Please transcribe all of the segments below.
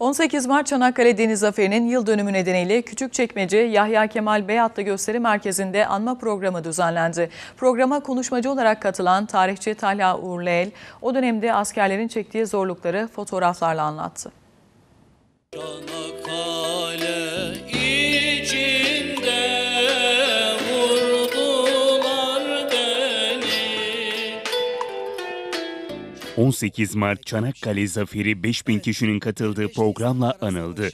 18 Mart Çanakkale Deniz Zaferi'nin yıl dönümü nedeniyle Küçükçekmece Yahya Kemal Beyatlı Gösteri Merkezi'nde anma programı düzenlendi. Programa konuşmacı olarak katılan tarihçi Talha Uğurleel, o dönemde askerlerin çektiği zorlukları fotoğraflarla anlattı. 18 Mart Çanakkale Zaferi 5000 kişinin katıldığı programla anıldı.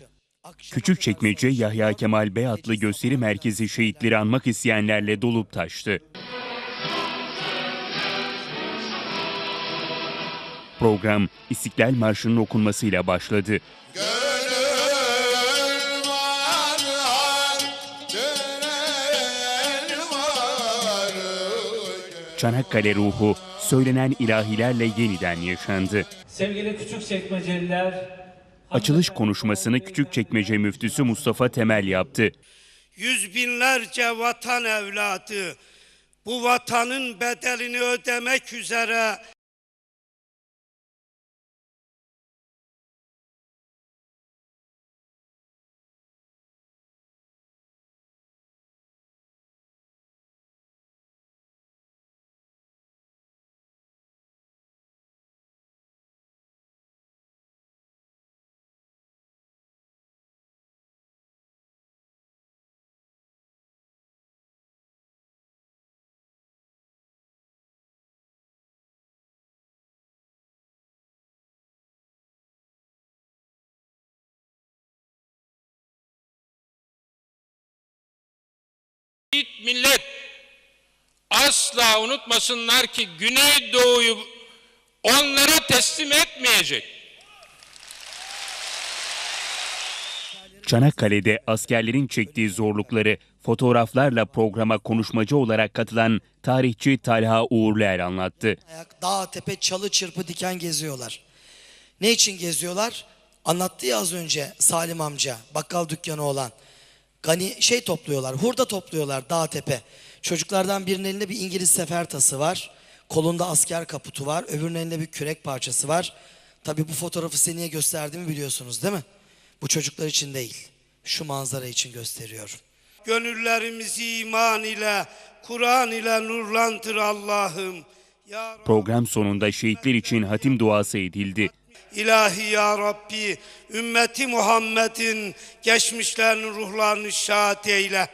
Küçükçekmece Yahya Kemal Beyatlı Gösteri Merkezi şehitleri anmak isteyenlerle dolup taştı. Program İstiklal Marşı'nın okunmasıyla başladı. Gönül Çanakkale ruhu söylenen ilahilerle yeniden yaşandı. Sevgili küçük çekmeceliler, Açılış konuşmasını Küçükçekmece müftüsü Mustafa Temel yaptı. yüz binlerce vatan evladı bu vatanın bedelini ödemek üzere Yiğit millet asla unutmasınlar ki Güneydoğu'yu onlara teslim etmeyecek. Çanakkale'de askerlerin çektiği zorlukları fotoğraflarla programa konuşmacı olarak katılan tarihçi Talha Uğurluer anlattı. Ayak, dağ, tepe, çalı, çırpı, diken geziyorlar. Ne için geziyorlar? Anlattı ya az önce Salim amca, bakkal dükkanı olan. Gani şey topluyorlar, hurda topluyorlar dağ tepe. Çocuklardan birinin elinde bir İngiliz sefer tası var. Kolunda asker kaputu var. Öbürünün elinde bir kürek parçası var. Tabii bu fotoğrafı size niye gösterdiğimi biliyorsunuz değil mi? Bu çocuklar için değil. Şu manzara için gösteriyorum. gönüllerimizi iman ile Kur'an ile nurlandır Allah'ım. Ya Rabbi, Program sonunda şehitler için hatim duası edildi. İlahi ya Rabbi ümmeti Muhammed'in geçmişlerinin ruhlarını şahat eyle.